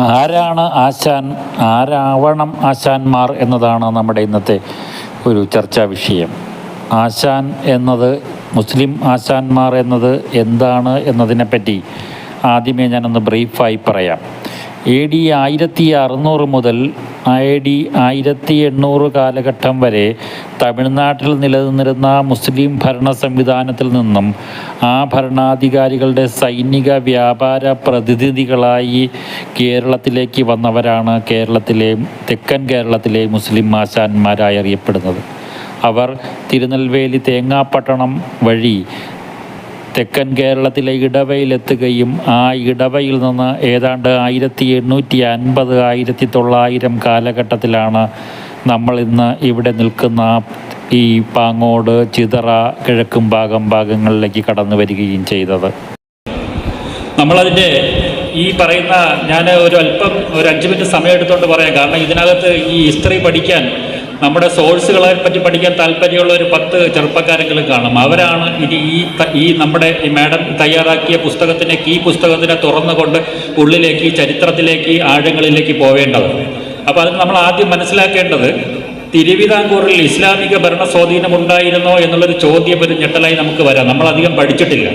ആരാണ് ആശാൻ ആരാവണം ആശാന്മാർ എന്നതാണ് നമ്മുടെ ഇന്നത്തെ ഒരു ചർച്ചാ വിഷയം. ആശാൻ എന്നത് മുസ്ലിം ആശാന്മാർ എന്നത് എന്താണ് എന്നതിനെപ്പറ്റി ആദ്യമേ ഞാനൊന്ന് ബ്രീഫായി പറയാം. എ ഡി ആയിരത്തി അറുന്നൂറ് മുതൽ എ ഡി ആയിരത്തി എണ്ണൂറ് കാലഘട്ടം വരെ തമിഴ്നാട്ടിൽ നിലനിന്നിരുന്ന മുസ്ലിം ഭരണ സംവിധാനത്തിൽ നിന്നും ആ ഭരണാധികാരികളുടെ സൈനിക വ്യാപാര പ്രതിനിധികളായി കേരളത്തിലേക്ക് വന്നവരാണ് കേരളത്തിലെ തെക്കൻ കേരളത്തിലെ മുസ്ലിം ആശാന്മാരായി അറിയപ്പെടുന്നത്. അവർ തിരുനെൽവേലി തേങ്ങാപ്പട്ടണം വഴി തെക്കൻ കേരളത്തിലെ ഇടവയിലെത്തുകയും ആ ഇടവയിൽ നിന്ന് ഏതാണ്ട് ആയിരത്തി എണ്ണൂറ്റി അൻപത് ആയിരത്തി തൊള്ളായിരം കാലഘട്ടത്തിലാണ് നമ്മൾ ഇന്ന് ഇവിടെ നിൽക്കുന്ന ഈ പാങ്ങോട് ചിതറ കിഴക്കും ഭാഗം ഭാഗങ്ങളിലേക്ക് കടന്നു വരികയും ചെയ്തത്. നമ്മളതിന്റെ ഈ പറയുന്ന ഞാൻ ഒരു അല്പം ഒരു അഞ്ച് മിനിറ്റ് സമയം എടുത്തുകൊണ്ട് പറയാം. കാരണം ഇതിനകത്ത് ഈ ഹിസ്റ്ററി പഠിക്കാൻ നമ്മുടെ സോഴ്സുകളെ പറ്റി പഠിക്കാൻ താല്പര്യമുള്ള ഒരു പത്ത് ചെറുപ്പക്കാരെങ്കിലും കാണും. അവരാണ് ഇനി ഈ ഈ നമ്മുടെ ഈ മാഡം തയ്യാറാക്കിയ പുസ്തകത്തിനെ ഈ പുസ്തകത്തിനെ തുറന്നുകൊണ്ട് ഉള്ളിലേക്ക് ചരിത്രത്തിലേക്ക് ആഴങ്ങളിലേക്ക് പോവേണ്ടത് അപ്പോൾ അത് നമ്മൾ ആദ്യം മനസ്സിലാക്കേണ്ടത് തിരുവിതാംകൂറിൽ ഇസ്ലാമിക ഭരണ സ്വാധീനമുണ്ടായിരുന്നോ എന്നുള്ളൊരു ചോദ്യം ഒരു ഞെട്ടലായി നമുക്ക് വരാം. നമ്മൾ അധികം പഠിച്ചിട്ടില്ല.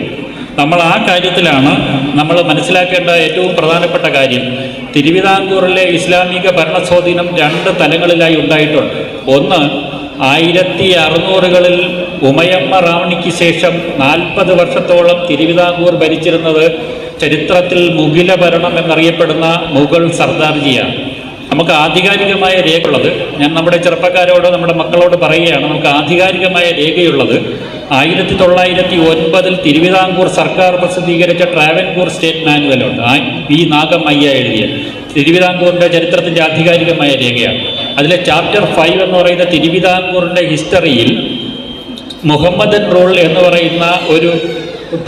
നമ്മൾ ആ കാര്യത്തിലാണ് നമ്മൾ മനസ്സിലാക്കേണ്ട ഏറ്റവും പ്രധാനപ്പെട്ട കാര്യം. തിരുവിതാംകൂറിലെ ഇസ്ലാമിക ഭരണ സ്വാധീനം രണ്ട് തലങ്ങളിലായി ഉണ്ടായിട്ടുണ്ട്. ഒന്ന് ആയിരത്തി അറുന്നൂറുകളിൽ ഉമയമ്മ റാവണിക്ക് ശേഷം നാൽപ്പത് വർഷത്തോളം തിരുവിതാംകൂർ ഭരിച്ചിരുന്നത് ചരിത്രത്തിൽ മുഗില ഭരണം എന്നറിയപ്പെടുന്ന മുഗൾ സർദാർജിയാണ്. നമുക്ക് ആധികാരികമായ രേഖയുള്ളത് ഞാൻ നമ്മുടെ ചെറുപ്പക്കാരോട് നമ്മുടെ മക്കളോട് പറയുകയാണ് നമുക്ക് ആധികാരികമായ രേഖയുള്ളത്. ആയിരത്തി തൊള്ളായിരത്തി ഒൻപതിൽ തിരുവിതാംകൂർ സർക്കാർ പ്രസിദ്ധീകരിച്ച ട്രാവൻകൂർ സ്റ്റേറ്റ് മാനുവലുണ്ട് വി നാഗമയ്യ എഴുതിയ. തിരുവിതാംകൂറിന്റെ ചരിത്രത്തിന്റെ ആധികാരികമായ രേഖയാണ്. അതിലെ ചാപ്റ്റർ ഫൈവ് എന്ന് പറയുന്ന തിരുവിതാംകൂറിന്റെ ഹിസ്റ്ററിയിൽ മുഹമ്മദൻ റൂൾ എന്ന് പറയുന്ന ഒരു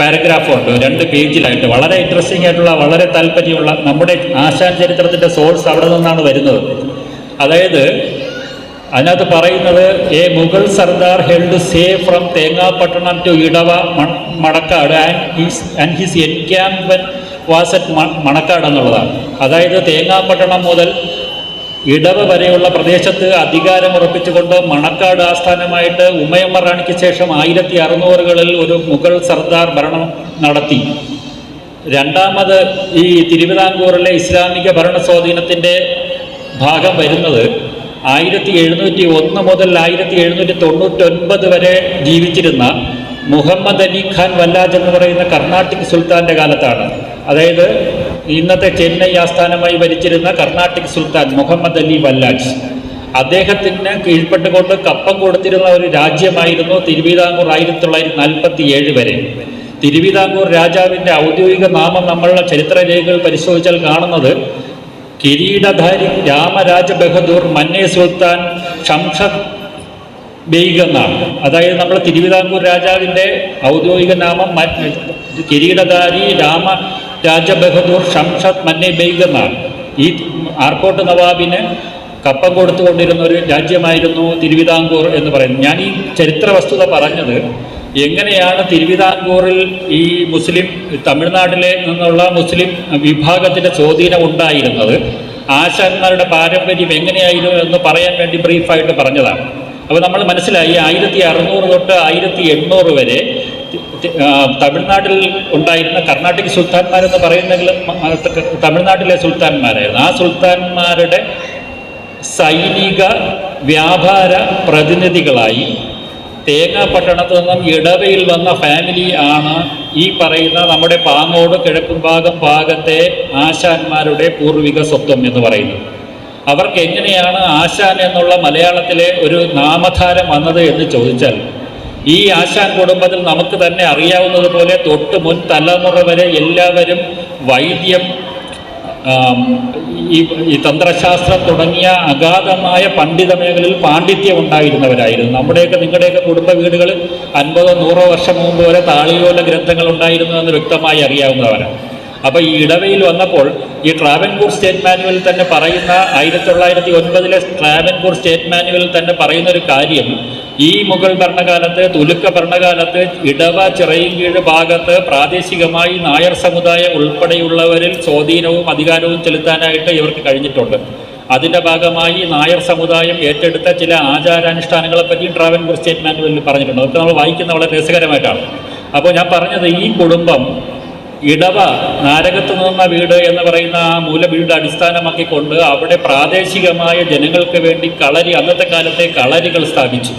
പാരഗ്രാഫ് ഉണ്ട്. രണ്ട് പേജിലായിട്ട്. വളരെ ഇൻട്രസ്റ്റിംഗ് ആയിട്ടുള്ള വളരെ താല്പര്യമുള്ള നമ്മുടെ ആശാൻ ചരിത്രത്തിന്റെ സോഴ്സ് അവിടെ നിന്നാണ് വരുന്നത്. അതായത് അതിനകത്ത് പറയുന്നത് a Mughal sardar held sway from Thengapattanam to Edava Manakkad and his and his was at Manakkad എന്നുള്ളതാണ്. അതായത് തേങ്ങാപട്ടണം മുതൽ ഇടവ വരെയുള്ള പ്രദേശത്ത് അധികാരം ഉറപ്പിച്ചുകൊണ്ട് മണക്കാട് ആസ്ഥാനമായിട്ട് ഉമയമ്മ റാണിക്ക് ശേഷം ആയിരത്തി അറുന്നൂറുകളിൽ ഒരു മുഗൾ സർദാർ ഭരണം നടത്തി. രണ്ടാമത് ഈ തിരുവിതാംകൂറിലെ ഇസ്ലാമിക ഭരണ സ്വാധീനത്തിന്റെ ഭാഗം വരുന്നത് ആയിരത്തി എഴുന്നൂറ്റി ഒന്ന് മുതൽ ആയിരത്തി എഴുന്നൂറ്റി തൊണ്ണൂറ്റൊൻപത് വരെ ജീവിച്ചിരുന്ന മുഹമ്മദ് അലി ഖാൻ വല്ലാജ് എന്ന് പറയുന്ന കർണാട്ടിക് സുൽത്താന്റെ കാലത്താണ്. അതായത് ഇന്നത്തെ ചെന്നൈ ആസ്ഥാനമായി ഭരിച്ചിരുന്ന കർണാട്ടിക് സുൽത്താൻ മുഹമ്മദ് അലി വല്ലാജ്. അദ്ദേഹത്തിന് കീഴ്പ്പെട്ടുകൊണ്ട് കപ്പം കൊടുത്തിരുന്ന ഒരു രാജ്യമായിരുന്നു തിരുവിതാംകൂർ ആയിരത്തി തൊള്ളായിരത്തി നാൽപ്പത്തി ഏഴ് വരെ. തിരുവിതാംകൂർ രാജാവിന്റെ ഔദ്യോഗിക നാമം നമ്മളുടെ ചരിത്രരേഖകൾ പരിശോധിച്ചാൽ കാണുന്നത് കിരീടധാരി രാമരാജ ബഹദൂർ മന്നേ സുൽത്താൻ ഷംഷദ് ബെയ്ഗ് എന്നാണ്. അതായത് നമ്മൾ തിരുവിതാംകൂർ രാജാവിന്റെ ഔദ്യോഗിക നാമം കിരീടധാരി രാമ രാജ ബഹദൂർ ഷംഷദ് മന്നെ ബെയ്ഗ് എന്നാണ് ഈ ആർക്കോട്ട് നവാബിന് കപ്പം കൊടുത്തുകൊണ്ടിരുന്ന ഒരു രാജ്യമായിരുന്നു തിരുവിതാംകൂർ എന്ന് പറയുന്നത്. ഞാൻ ഈ ചരിത്ര വസ്തുത പറഞ്ഞത് എങ്ങനെയാണ് തിരുവിതാംകൂറിൽ ഈ മുസ്ലിം തമിഴ്നാട്ടിലെ നിന്നുള്ള മുസ്ലിം വിഭാഗത്തിന്റെ സ്വാധീനം ഉണ്ടായിരുന്നത്? ആശാന്മാരുടെ പാരമ്പര്യം എങ്ങനെയായിരുന്നു എന്ന് പറയാൻ വേണ്ടി ബ്രീഫായിട്ട് പറഞ്ഞതാണ്. അപ്പോൾ നമ്മൾ മനസ്സിലായി ആയിരത്തി അറുന്നൂറ് തൊട്ട് ആയിരത്തി എണ്ണൂറ് വരെ തമിഴ്നാട്ടിൽ ഉണ്ടായിരുന്ന കർണാട്ടിക് സുൽത്താൻമാരെന്ന് പറയുന്നെങ്കിൽ തമിഴ്നാട്ടിലെ സുൽത്താൻമാരായിരുന്നു. ആ സുൽത്താൻമാരുടെ സൈനിക വ്യാപാര പ്രതിനിധികളായി തേങ്ങാപട്ടണത്ത് നിന്നും ഇടവയിൽ വന്ന ഫാമിലി ആണ് ഈ പറയുന്ന നമ്മുടെ പാങ്ങോട് കിഴക്കുംഭാഗം ഭാഗത്തെ ആശാന്മാരുടെ പൂർവിക സ്വത്വം എന്ന് പറയുന്നത്. അവർക്ക് എങ്ങനെയാണ് ആശാൻ എന്നുള്ള മലയാളത്തിലെ ഒരു നാമധാരം വന്നത് എന്ന് ചോദിച്ചാൽ ഈ ആശാൻ കുടുംബത്തിൽ നമുക്ക് തന്നെ അറിയാവുന്നതുപോലെ തൊട്ട് മുൻ തലമുറ വരെ എല്ലാവരും വൈദ്യം ഈ തന്ത്രശാസ്ത്രം തുടങ്ങിയ അഗാധമായ പണ്ഡിത മേഖലയിൽ പാണ്ഡിത്യം ഉണ്ടായിരുന്നവരായിരുന്നു. നമ്മുടെയൊക്കെ നിങ്ങളുടെയൊക്കെ കുടുംബ വീടുകൾ അൻപതോ നൂറോ വർഷം മുമ്പ് വരെ താളിയോല ഗ്രന്ഥങ്ങൾ ഉണ്ടായിരുന്നു എന്ന് വ്യക്തമായി അറിയാവുന്നവരാണ്. അപ്പോൾ ഈ ഇടവയിൽ വന്നപ്പോൾ ഈ ട്രാവൻകൂർ സ്റ്റേറ്റ് മാനുവലിൽ തന്നെ പറയുന്ന ആയിരത്തി തൊള്ളായിരത്തി ഒൻപതിലെ ട്രാവൻകൂർ സ്റ്റേറ്റ് മാനുവലിൽ തന്നെ പറയുന്ന ഒരു കാര്യം ഈ മുഗൾ ഭരണകാലത്ത് തുലുക്ക ഭരണകാലത്ത് ഇടവ ചിറയിൻകീഴ് ഭാഗത്ത് പ്രാദേശികമായി നായർ സമുദായം ഉൾപ്പെടെയുള്ളവരിൽ സ്വാധീനവും അധികാരവും ചെലുത്താനായിട്ട് ഇവർക്ക് കഴിഞ്ഞിട്ടുണ്ട്. അതിന്റെ ഭാഗമായി നായർ സമുദായം ഏറ്റെടുത്ത ചില ആചാരാനുഷ്ഠാനങ്ങളെ പറ്റിയും ട്രാവൻകൂർ സ്റ്റേറ്റ് മാനുവലിൽ പറഞ്ഞിട്ടുണ്ട്. അതൊക്കെ നമ്മൾ വായിക്കുന്ന വളരെ രസകരമായിട്ടാണ്. അപ്പോൾ ഞാൻ പറഞ്ഞത് ഈ കുടുംബം ഇടവ നാരകത്ത് നിന്ന വീട് എന്ന് പറയുന്ന ആ മൂല വീട് അടിസ്ഥാനമാക്കിക്കൊണ്ട് അവിടെ പ്രാദേശികമായ ജനങ്ങൾക്ക് വേണ്ടി കളരി അന്നത്തെ കാലത്തെ കളരികൾ സ്ഥാപിച്ചു.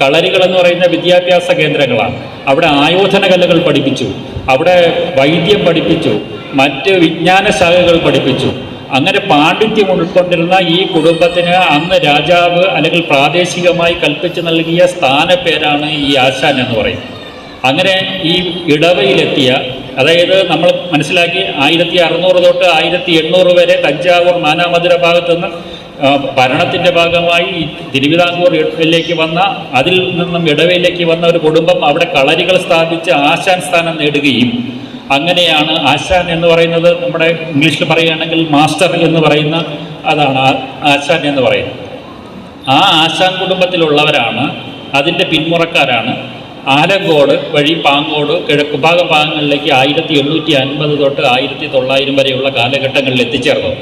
കളരികൾ എന്ന് പറയുന്ന വിദ്യാഭ്യാസ കേന്ദ്രങ്ങളാണ്. അവിടെ ആയോധന കലകൾ പഠിപ്പിച്ചു അവിടെ വൈദ്യം പഠിപ്പിച്ചു മറ്റ് വിജ്ഞാന ശാഖകൾ പഠിപ്പിച്ചു. അങ്ങനെ പാണ്ഡിത്യം ഉൾക്കൊണ്ടിരുന്ന ഈ കുടുംബത്തിന് അന്ന് രാജാവ് അല്ലെങ്കിൽ പ്രാദേശികമായി കൽപ്പിച്ചു നൽകിയ സ്ഥാനപ്പേരാണ് ഈ ആശാൻ എന്ന് പറയുന്നത് അങ്ങനെ ഈ ഇടവയിലെത്തിയ അതായത് നമ്മൾ മനസ്സിലാക്കി ആയിരത്തി അറുന്നൂറ് തൊട്ട് ആയിരത്തി എണ്ണൂറ് വരെ തഞ്ചാവൂർ മാനാമധുര ഭാഗത്തു നിന്ന് ആ, ഭരണത്തിന്റെ ഭാഗമായി തിരുവിതാംകൂർ തിരുവിതാംകൂറിലേക്ക് വന്ന അതിൽ നിന്നും ഇടവയിലേക്ക് വന്ന ഒരു കുടുംബം അവിടെ കളരികൾ സ്ഥാപിച്ച് ആശാൻ സ്ഥാനം നേടുകയും അങ്ങനെയാണ് ആശാൻ എന്ന് പറയുന്നത് നമ്മുടെ ഇംഗ്ലീഷിൽ പറയുകയാണെങ്കിൽ മാസ്റ്റർ എന്ന് പറയുന്ന അതാണ് ആശാൻ എന്ന് പറയുന്നത്. ആ ആശാൻ കുടുംബത്തിലുള്ളവരാണ് അതിന്റെ പിന്മുറക്കാരാണ്. ആലങ്കോട് വഴി പാങ്ങോട് കിഴക്ക് ഭാഗം ഭാഗങ്ങളിലേക്ക് ആയിരത്തി എണ്ണൂറ്റി അൻപത് തൊട്ട് ആയിരത്തി തൊള്ളായിരം വരെയുള്ള കാലഘട്ടങ്ങളിൽ എത്തിച്ചേർന്നത്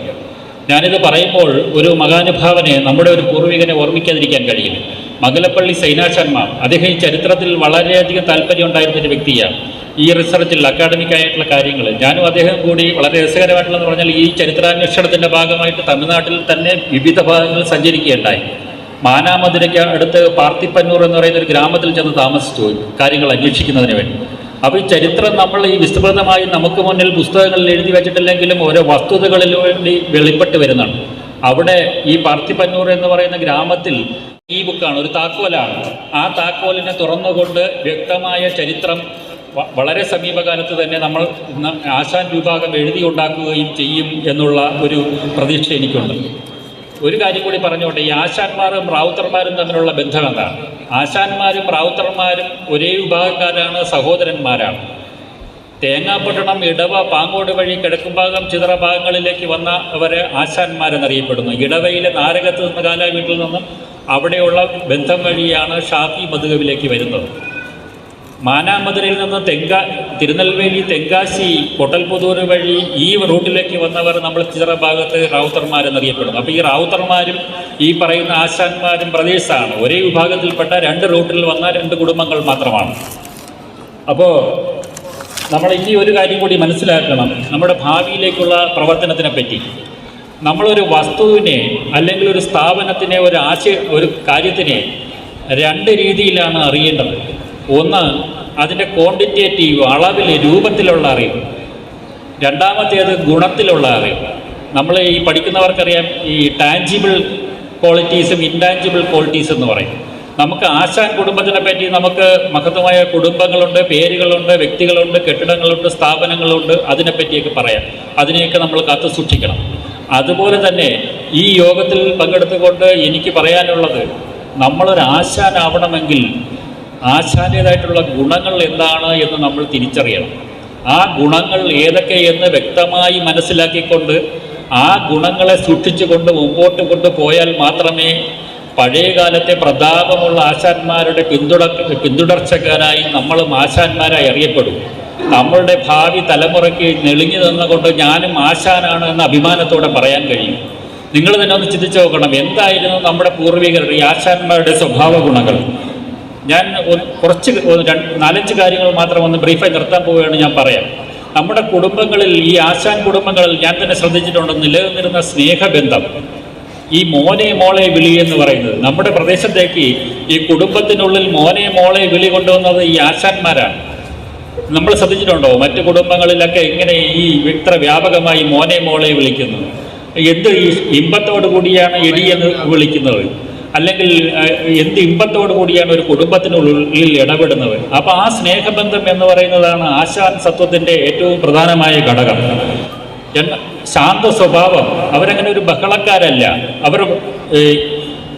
ഞാനിത് പറയുമ്പോൾ ഒരു മഹാനുഭാവനെ നമ്മുടെ ഒരു പൂർവികനെ ഓർമ്മിക്കാതിരിക്കാൻ കഴിയും മംഗലപ്പള്ളി സൈനാശന്മാർ അദ്ദേഹം ഈ ചരിത്രത്തിൽ വളരെയധികം താല്പര്യം ഉണ്ടായിരുന്ന ഒരു വ്യക്തിയാണ്. ഈ റിസർച്ചിൽ അക്കാഡമിക് ആയിട്ടുള്ള കാര്യങ്ങൾ. ഞാനും അദ്ദേഹം കൂടി വളരെ രസകരമായിട്ടുള്ളതെന്ന് പറഞ്ഞാൽ ഈ ചരിത്രാന്വേഷണത്തിന്റെ ഭാഗമായിട്ട് തമിഴ്നാട്ടിൽ തന്നെ വിവിധ ഭാഗങ്ങളിൽ സഞ്ചരിക്കുകയുണ്ടായി. മാനാമധുരയ്ക്ക് അടുത്ത് പാർത്തിപ്പന്നൂർ എന്ന് പറയുന്ന ഒരു ഗ്രാമത്തിൽ ചെന്ന് താമസിച്ചു കാര്യങ്ങൾ അന്വേഷിക്കുന്നതിന് വേണ്ടി. അപ്പോൾ ഈ ചരിത്രം നമ്മൾ ഈ വിസ്തൃതമായി നമുക്ക് മുന്നിൽ പുസ്തകങ്ങളിൽ എഴുതി വെച്ചിട്ടില്ലെങ്കിലും ഓരോ വസ്തുതകളിൽ വേണ്ടി വെളിപ്പെട്ട് വരുന്നുണ്ട് അവിടെ ഈ പാർത്തിപ്പന്നൂർ എന്ന് പറയുന്ന ഗ്രാമത്തിൽ ഈ ബുക്കാണ് ഒരു താക്കോലാണ്. ആ താക്കോലിനെ തുറന്നുകൊണ്ട് വ്യക്തമായ ചരിത്രം വളരെ സമീപകാലത്ത് തന്നെ നമ്മൾ ആശാൻ വിഭാഗം എഴുതി ഉണ്ടാക്കുകയും ചെയ്യും എന്നുള്ള ഒരു പ്രതീക്ഷ എനിക്കുണ്ട്. ഒരു കാര്യം കൂടി പറഞ്ഞോട്ടെ ഈ ആശാന്മാരും റാവുത്തർമാരും തമ്മിലുള്ള ബന്ധം എന്താണ്? ആശാന്മാരും റാവുത്തർമാരും ഒരേ വിഭാഗക്കാരാണ് സഹോദരന്മാരാണ്. തേങ്ങാപ്പട്ടണം ഇടവ പാങ്ങോട് വഴി കിഴക്കുംഭാഗം ചിതറ ഭാഗങ്ങളിലേക്ക് വന്ന അവരെ ആശാന്മാരെന്നറിയപ്പെടുന്നു. ഇടവയിലെ നാരകത്ത് നിന്ന് കാലാ വീട്ടിൽ നിന്നും അവിടെയുള്ള ബന്ധം വഴിയാണ് ഷാഫി മധുകവിലേക്ക് വരുന്നത്. മാനാമധുരയിൽ നിന്ന് തെങ്ക തിരുനെൽവേലി തെങ്കാശി കൊട്ടൽപുതൂർ വഴി ഈ റൂട്ടിലേക്ക് വന്നവർ നമ്മൾ ചിറ ഭാഗത്ത് റാവുത്തർമാരെന്നറിയപ്പെടുന്നു. അപ്പോൾ ഈ റാവുത്തർമാരും ഈ പറയുന്ന ആശാന്മാരും പ്രദേശമാണ് ഒരേ വിഭാഗത്തിൽപ്പെട്ട രണ്ട് റൂട്ടിൽ വന്ന രണ്ട് കുടുംബങ്ങൾ മാത്രമാണ്. അപ്പോൾ നമ്മൾ ഇനി ഒരു കാര്യം കൂടി മനസ്സിലാക്കണം. നമ്മുടെ ഭാവിയിലേക്കുള്ള പ്രവർത്തനത്തിനെ പറ്റി നമ്മളൊരു വസ്തുവിനെ അല്ലെങ്കിൽ ഒരു സ്ഥാപനത്തിനെ ഒരു ആശയ ഒരു കാര്യത്തിനെ രണ്ട് രീതിയിലാണ് അറിയേണ്ടത്. ഒന്ന് അതിന്റെ ക്വാണ്ടിറ്റേറ്റീവ് അളവിൽ രൂപത്തിലുള്ള അറിവ്. രണ്ടാമത്തേത് ഗുണത്തിലുള്ള അറിവ്. നമ്മൾ ഈ പഠിക്കുന്നവർക്കറിയാം ഈ ടാഞ്ചിബിൾ ക്വാളിറ്റീസും ഇൻടാഞ്ചിബിൾ ക്വാളിറ്റീസ് എന്ന് പറയും. നമുക്ക് ആശാൻ കുടുംബത്തിനെ പറ്റി നമുക്ക് മഹത്തമായ കുടുംബങ്ങളുണ്ട് പേരുകളുണ്ട് വ്യക്തികളുണ്ട് കെട്ടിടങ്ങളുണ്ട് സ്ഥാപനങ്ങളുണ്ട് അതിനെപ്പറ്റിയൊക്കെ പറയാം. അതിനെയൊക്കെ നമ്മൾ കാത്തു സൂക്ഷിക്കണം. അതുപോലെ തന്നെ ഈ യോഗത്തിൽ പങ്കെടുത്തുകൊണ്ട് എനിക്ക് പറയാനുള്ളത് നമ്മളൊരു ആശാനാവണമെങ്കിൽ ആശാന്റേതായിട്ടുള്ള ഗുണങ്ങൾ എന്താണ് എന്ന് നമ്മൾ തിരിച്ചറിയണം. ആ ഗുണങ്ങൾ ഏതൊക്കെയെന്ന് വ്യക്തമായി മനസ്സിലാക്കിക്കൊണ്ട് ആ ഗുണങ്ങളെ സൂക്ഷിച്ചുകൊണ്ട് മുമ്പോട്ട് കൊണ്ടുപോയാൽ മാത്രമേ പഴയകാലത്തെ പ്രതാപമുള്ള ആശാന്മാരുടെ പിന്തുട പിന്തുടർച്ചക്കാരായി നമ്മളും ആശാന്മാരായി അറിയപ്പെടും. നമ്മളുടെ ഭാവി തലമുറയ്ക്ക് നെളിഞ്ഞു നിന്നുകൊണ്ട് ഞാനും ആശാനാണ് എന്ന അഭിമാനത്തോടെ പറയാൻ കഴിയും. നിങ്ങൾ തന്നെ ഒന്ന് ചിന്തിച്ചു നോക്കണം എന്തായിരുന്നു നമ്മുടെ പൂർവികരുടെ ഈ ആശാന്മാരുടെ സ്വഭാവ ഗുണങ്ങൾ ഞാൻ കുറച്ച് നാലഞ്ച് കാര്യങ്ങൾ മാത്രം ഒന്ന് ബ്രീഫായി നിർത്താൻ പോവുകയാണ് ഞാൻ പറയാം നമ്മുടെ കുടുംബങ്ങളിൽ ഈ ആശാൻ കുടുംബങ്ങളിൽ ഞാൻ തന്നെ ശ്രദ്ധിച്ചിട്ടുണ്ട് നിലനിന്നിരുന്ന സ്നേഹബന്ധം ഈ മോനെ മോളെ വിളി എന്ന് പറയുന്നത്. നമ്മുടെ പ്രദേശത്തേക്ക് ഈ കുടുംബത്തിനുള്ളിൽ മോനെ മോളെ വിളി കൊണ്ടുവന്നത് ഈ ആശാന്മാരാണ്. നമ്മൾ ശ്രദ്ധിച്ചിട്ടുണ്ടോ? മറ്റു കുടുംബങ്ങളിലൊക്കെ ഇങ്ങനെ ഈ ഇത്ര വ്യാപകമായി മോനെ മോളെ വിളിക്കുന്നു. എന്ത് ഇമ്പത്തോടു കൂടിയാണ് എടി എന്ന് വിളിക്കുന്നത്? അല്ലെങ്കിൽ എന്ത് ഇമ്പത്തോടു കൂടിയാണ് ഒരു കുടുംബത്തിനുള്ളിൽ ഇടപെടുന്നത്? അപ്പോൾ ആ സ്നേഹബന്ധം എന്ന് പറയുന്നതാണ് ആശാൻ സത്വത്തിന്റെ ഏറ്റവും പ്രധാനമായ ഘടകം. ശാന്ത സ്വഭാവം. അവരങ്ങനെ ഒരു ബഹളക്കാരല്ല. അവർ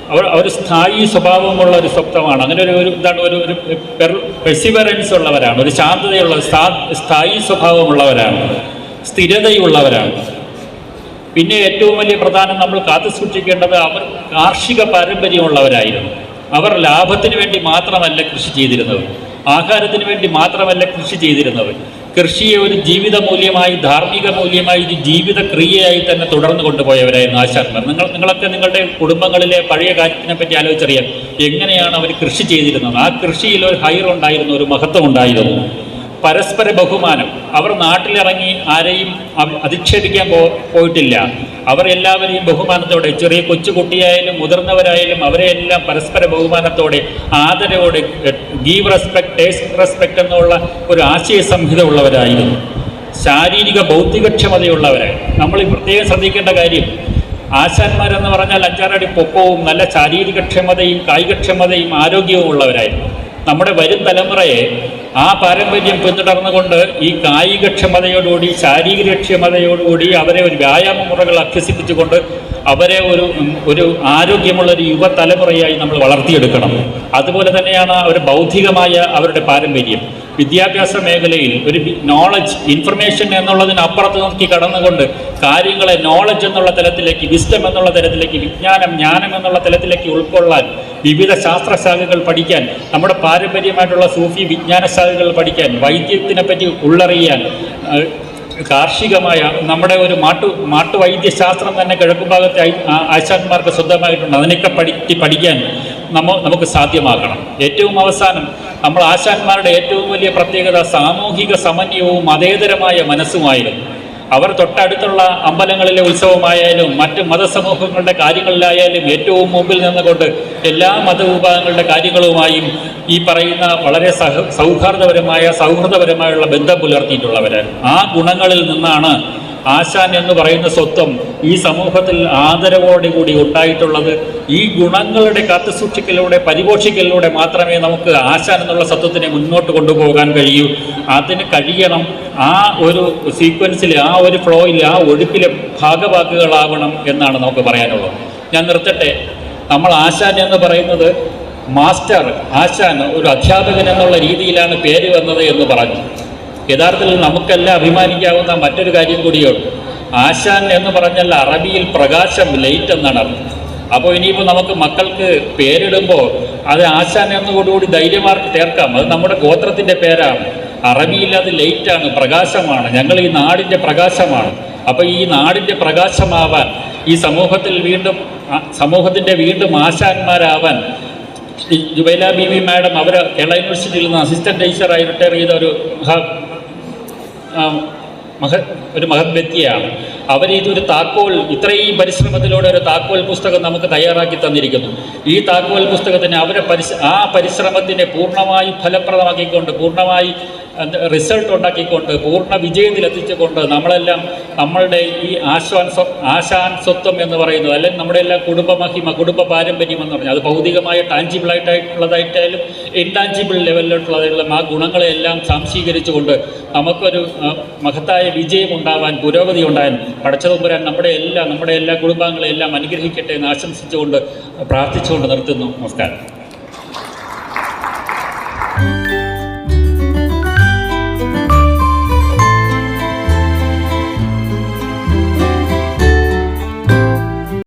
അവർ അവർ സ്ഥായി സ്വഭാവമുള്ള ഒരു സ്വപ്നമാണ്. അങ്ങനെ ഒരു ഒരു ഇതാണ് ഒരു ഒരു പെർസിവറൻസ് ഉള്ളവരാണ്. ഒരു ശാന്തതയുള്ള സ്ഥാ- സ്ഥായി സ്വഭാവമുള്ളവരാണ്. സ്ഥിരതയുള്ളവരാണ്. പിന്നെ ഏറ്റവും വലിയ പ്രധാനം നമ്മൾ കാത്തു സൂക്ഷിക്കേണ്ടത് അവർ കാർഷിക പാരമ്പര്യമുള്ളവരായിരുന്നു. അവർ ലാഭത്തിന് വേണ്ടി മാത്രമല്ല കൃഷി ചെയ്തിരുന്നവർ. ആഹാരത്തിന് വേണ്ടി മാത്രമല്ല കൃഷി ചെയ്തിരുന്നവർ. കൃഷിയെ ഒരു ജീവിത മൂല്യമായി ധാർമ്മിക മൂല്യമായി ഒരു ജീവിത ക്രിയയായി തന്നെ തുടർന്നു കൊണ്ടുപോയവരായിരുന്നു ആശാന്മാർ നിങ്ങൾ നിങ്ങളൊക്കെ നിങ്ങളുടെ കുടുംബങ്ങളിലെ പഴയ കാര്യത്തിനെ പറ്റി ആലോചിച്ചറിയാം. എങ്ങനെയാണ് അവർ കൃഷി ചെയ്തിരുന്നത്? ആ കൃഷിയിൽ ഒരു ഹൈർ ഉണ്ടായിരുന്നു ഒരു മഹത്വം ഉണ്ടായിരുന്നു പരസ്പര ബഹുമാനം. അവർ നാട്ടിലിറങ്ങി ആരെയും അധിക്ഷേപിക്കാൻ പോ പോയിട്ടില്ല. അവർ എല്ലാവരെയും ബഹുമാനത്തോടെ ചെറിയ കൊച്ചുകുട്ടിയായാലും മുതിർന്നവരായാലും അവരെയെല്ലാം പരസ്പര ബഹുമാനത്തോടെ ആദരവോടെ ഗീവ് റെസ്പെക്ട് ടേസ്റ്റ് റെസ്പെക്ട് എന്നുള്ള ഒരു ആശയ സംഹിത ഉള്ളവരായിരുന്നു ശാരീരിക ബൗദ്ധികക്ഷമതയുള്ളവരായി നമ്മൾ പ്രത്യേകം ശ്രദ്ധിക്കേണ്ട കാര്യം ആശാന്മാരെന്ന് പറഞ്ഞാൽ അഞ്ചാറടി പൊക്കവും നല്ല ശാരീരികക്ഷമതയും കായികക്ഷമതയും ആരോഗ്യവും ഉള്ളവരായിരുന്നു. നമ്മുടെ വരും തലമുറയെ ആ പാരമ്പര്യം പിന്തുടർന്നുകൊണ്ട് ഈ കായികക്ഷമതയോടുകൂടി ശാരീരികക്ഷമതയോടുകൂടി അവരെ ഒരു വ്യായാമ മുറകൾ അഭ്യസിപ്പിച്ചുകൊണ്ട് അവരെ ഒരു ഒരു ആരോഗ്യമുള്ള ഒരു യുവതലമുറയായി നമ്മൾ വളർത്തിയെടുക്കണം. അതുപോലെ തന്നെയാണ് ഒരു ബൗദ്ധികമായ അവരുടെ പാരമ്പര്യം. വിദ്യാഭ്യാസ മേഖലയിൽ ഒരു നോളജ് ഇൻഫർമേഷൻ എന്നുള്ളതിനപ്പുറത്ത് നോക്കി കടന്നുകൊണ്ട് കാര്യങ്ങളെ നോളജ് എന്നുള്ള തലത്തിലേക്ക് വിസ്റ്റം എന്നുള്ള തലത്തിലേക്ക് വിജ്ഞാനം ജ്ഞാനം എന്നുള്ള തലത്തിലേക്ക് ഉൾക്കൊള്ളാൻ വിവിധ ശാസ്ത്രശാഖകൾ പഠിക്കാൻ നമ്മുടെ പാരമ്പര്യമായിട്ടുള്ള സൂഫി വിജ്ഞാന ശാഖകൾ പഠിക്കാൻ വൈദ്യത്തിനെ പറ്റി ഉള്ളറിയാൻ കാർഷികമായ നമ്മുടെ ഒരു മാട്ടു മാട്ടുവൈദ്യശാസ്ത്രം തന്നെ കിഴക്കുഭാഗത്തെ ഭാഗത്തെ ആശാന്മാർക്ക് സ്വന്തമായിട്ടുണ്ട്. അതിനൊക്കെ പഠി പഠിക്കാൻ നമ്മ നമുക്ക് സാധ്യമാക്കണം ഏറ്റവും അവസാനം നമ്മൾ ആശാന്മാരുടെ ഏറ്റവും വലിയ പ്രത്യേകത സാമൂഹിക സമന്വയവും മതേതരമായ മനസ്സുമായിരുന്നു. അവർ തൊട്ടടുത്തുള്ള അമ്പലങ്ങളിലെ ഉത്സവമായാലും മറ്റ് മതസമൂഹങ്ങളുടെ കാര്യങ്ങളിലായാലും ഏറ്റവും മുമ്പിൽ നിന്നുകൊണ്ട് എല്ലാ മതവിഭാഗങ്ങളുടെ കാര്യങ്ങളുമായും ഈ പറയുന്ന വളരെ സഹ സൗഹാർദ്ദപരമായ സൗഹൃദപരമായുള്ള ബന്ധം പുലർത്തിയിട്ടുള്ളവരാണ്. ആ ഗുണങ്ങളിൽ നിന്നാണ് ആശാൻ എന്ന് പറയുന്ന സ്വത്വം ഈ സമൂഹത്തിൽ ആദരവോടുകൂടി ഉണ്ടായിട്ടുള്ളത്. ഈ ഗുണങ്ങളുടെ കാത്തുസൂക്ഷിക്കലിലൂടെ പരിപോഷിക്കലിലൂടെ മാത്രമേ നമുക്ക് ആശാൻ എന്നുള്ള സത്വത്തിനെ മുന്നോട്ട് കൊണ്ടുപോകാൻ കഴിയൂ. അതിന് കഴിയണം. ആ ഒരു സീക്വൻസിൽ ആ ഒരു ഫ്ലോയിൽ ആ ഒഴുക്കിലെ ഭാഗവാക്കുകളാവണം എന്നാണ് നമുക്ക് പറയാനുള്ളത്. ഞാൻ നിർത്തട്ടെ. നമ്മൾ ആശാൻ എന്ന് പറയുന്നത് മാസ്റ്റർ ആശാൻ ഒരു അധ്യാപകൻ എന്നുള്ള രീതിയിലാണ് പേര് വന്നത് എന്ന് പറഞ്ഞു. യഥാർത്ഥത്തിൽ നമുക്കെല്ലാം അഭിമാനിക്കാവുന്ന മറ്റൊരു കാര്യം കൂടിയുണ്ട്. ആശാൻ എന്ന് പറഞ്ഞാൽ അറബിയിൽ പ്രകാശം ലൈറ്റ് എന്നാണ് അർത്ഥം. അപ്പോൾ ഇനിയിപ്പോൾ നമുക്ക് മക്കൾക്ക് പേരിടുമ്പോൾ അത് ആശാൻ എന്നുകൂടി ധൈര്യമാർക്ക് ചേർക്കാം. അത് നമ്മുടെ ഗോത്രത്തിന്റെ പേരാണ്. അറബിയില്ലാതെ ലൈറ്റാണ് പ്രകാശമാണ്. ഞങ്ങൾ ഈ നാടിന്റെ പ്രകാശമാണ്. അപ്പോൾ ഈ നാടിന്റെ പ്രകാശമാവാൻ ഈ സമൂഹത്തിൽ വീണ്ടും സമൂഹത്തിന്റെ വീണ്ടും ആശാന്മാരാവാൻ ജുബൈല ബീവി മാഡം അവർ കേരള യൂണിവേഴ്സിറ്റിയിൽ നിന്ന് അസിസ്റ്റന്റ് ടീച്ചറായി റിട്ടയർ ചെയ്ത ഒരു മഹ ഒരു മഹത് വ്യക്തിയാണ് അവർ ഇതൊരു താക്കോൽ ഇത്രയും പരിശ്രമത്തിലൂടെ ഒരു താക്കോൽ പുസ്തകം നമുക്ക് തയ്യാറാക്കി തന്നിരിക്കുന്നു. ഈ താക്കോൽ പുസ്തകത്തിന് അവരെ പരിശ ആ പരിശ്രമത്തിനെ പൂർണമായി ഫലപ്രദമാക്കിക്കൊണ്ട് പൂർണമായി റിസൾട്ട് ഉണ്ടാക്കിക്കൊണ്ട് പൂർണ വിജയത്തിലെത്തിച്ചുകൊണ്ട് നമ്മളെല്ലാം നമ്മളുടെ ഈ ആശ്വാൻ സ്വ ആശാൻ സ്വത്വം എന്ന് പറയുന്നത് അല്ലെങ്കിൽ നമ്മുടെ എല്ലാ കുടുംബ മഹിമ കുടുംബ പാരമ്പര്യം എന്ന് പറഞ്ഞാൽ അത് ഭൗതികമായ ടാഞ്ചിബിൾ ആയിട്ടുള്ളതായിട്ടായാലും ഇൻടാഞ്ചിബിൾ ലെവലിലോട്ടുള്ളതായിട്ടുള്ള ആ ഗുണങ്ങളെല്ലാം സാംശീകരിച്ചുകൊണ്ട് നമുക്കൊരു മഹത്തായ വിജയം ഉണ്ടാവാൻ പുരോഗതി ഉണ്ടാകാൻ പടച്ചതുമ്പുരാൻ നമ്മുടെ എല്ലാ നമ്മുടെ എല്ലാ കുടുംബാംഗങ്ങളെയെല്ലാം അനുഗ്രഹിക്കട്ടെ എന്ന് ആശംസിച്ചുകൊണ്ട് പ്രാർത്ഥിച്ചുകൊണ്ട് നിർത്തുന്നു. നമസ്കാരം.